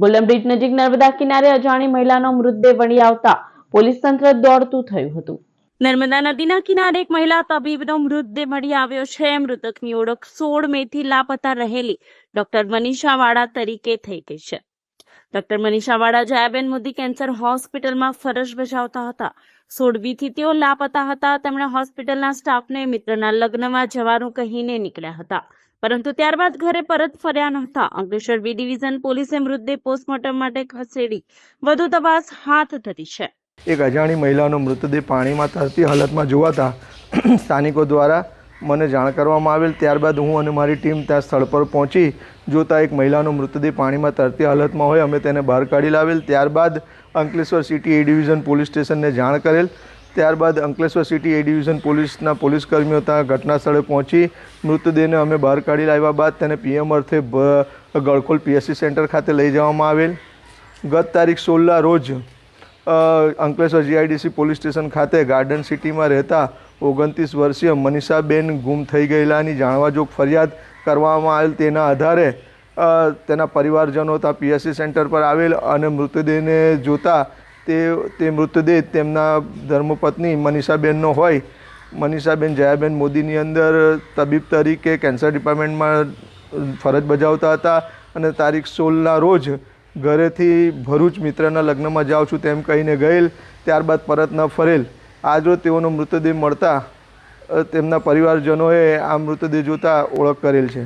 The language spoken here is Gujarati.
ગોલ્ડન બ્રિજ નજીક નર્મદા કિનારે અજાણી મહિલાનો મૃતદેહ વળી આવતા પોલીસ તંત્ર દોડતું થયું હતું. નર્મદા નદીના કિનારે એક મહિલા તબીબનો મૃતદેહ મળી આવ્યો છે. મૃતકની ઓળખ સોળ મેથી લાપતા રહેલી ડોક્ટર મનીષા વાળા તરીકે થઈ ગઈ છે. ડોક્ટર મનીષા જયાબેન મોદી કેન્સર હોસ્પિટલમાં ફરજ બજાવતા હતા. સોળમીથી તેઓ લાપતા હતા. તેમણે હોસ્પિટલના સ્ટાફને મિત્રના લગ્નમાં જવાનું કહીને નીકળ્યા હતા. પરંતુ ત્યારબાદ ઘરે પરત ફર્યા નહોતા. અંકલેશ્વર બી ડિવિઝન પોલીસે મૃતદેહ પોસ્ટમોર્ટમ માટે ખસેડી. વધુ તપાસ હાથ ધરી છે. એક અજાણી મહિલાનો મૃતદેહ પાણીમાં તરતી હાલતમાં જોવાતા સ્થાનિકો દ્વારા મને જાણ કરવામાં આવેલ ત્યારબાદ હું અને મારી ટીમ ત્યાં સ્થળ પર પહોંચી, જોતાં એક મહિલાનો મૃતદેહ પાણીમાં તરતી હાલતમાં હોય, અમે તેને બહાર કાઢી લાવેલ. ત્યારબાદ Ankleshwar city A division police સ્ટેશનને જાણ કરેલ. ત્યારબાદ અંકલેશ્વર સિટી એ ડિવિઝન પોલીસના પોલીસ કર્મીઓ ત્યાં ઘટના સ્થળે પહોંચી, મૃતદેહને અમે બહાર કાઢી લાવ્યા બાદ તેને પીએમ અર્થે ગળખોલ પીએસસી સેન્ટર ખાતે લઈ જવામાં આવેલ. ગત તારીખ સોળના રોજ Ankleshwar GIDC police station garden garden સિટીમાં રહેતા ઓગણત્રીસ વર્ષીય મનીષાબેન ગુમ થઈ ગયેલાની જાણવાજોગ ફરિયાદ કરવામાં આવેલ તેના આધારે તેના પરિવારજનો હતા પીએસસી સેન્ટર પર આવેલ અને મૃતદેહને જોતા તે તે મૃતદેહ તેમના ધર્મપત્ની મનીષાબેનનો હોય. મનીષાબેન જયાબેન મોદીની અંદર તબીબ તરીકે કેન્સર ડિપાર્ટમેન્ટમાં ફરજ બજાવતા હતા અને તારીખ સોળના રોજ ઘરેથી ભરૂચ મિત્રના લગ્નમાં જાઉં છું તેમ કહીને ગયેલ, ત્યારબાદ પરત ન ફરેલ. આજરોજ તેઓનો મૃતદેહ મળતા તેમના પરિવારજનોએ આ મૃતદેહ જોતાં ઓળખ કરેલ છે.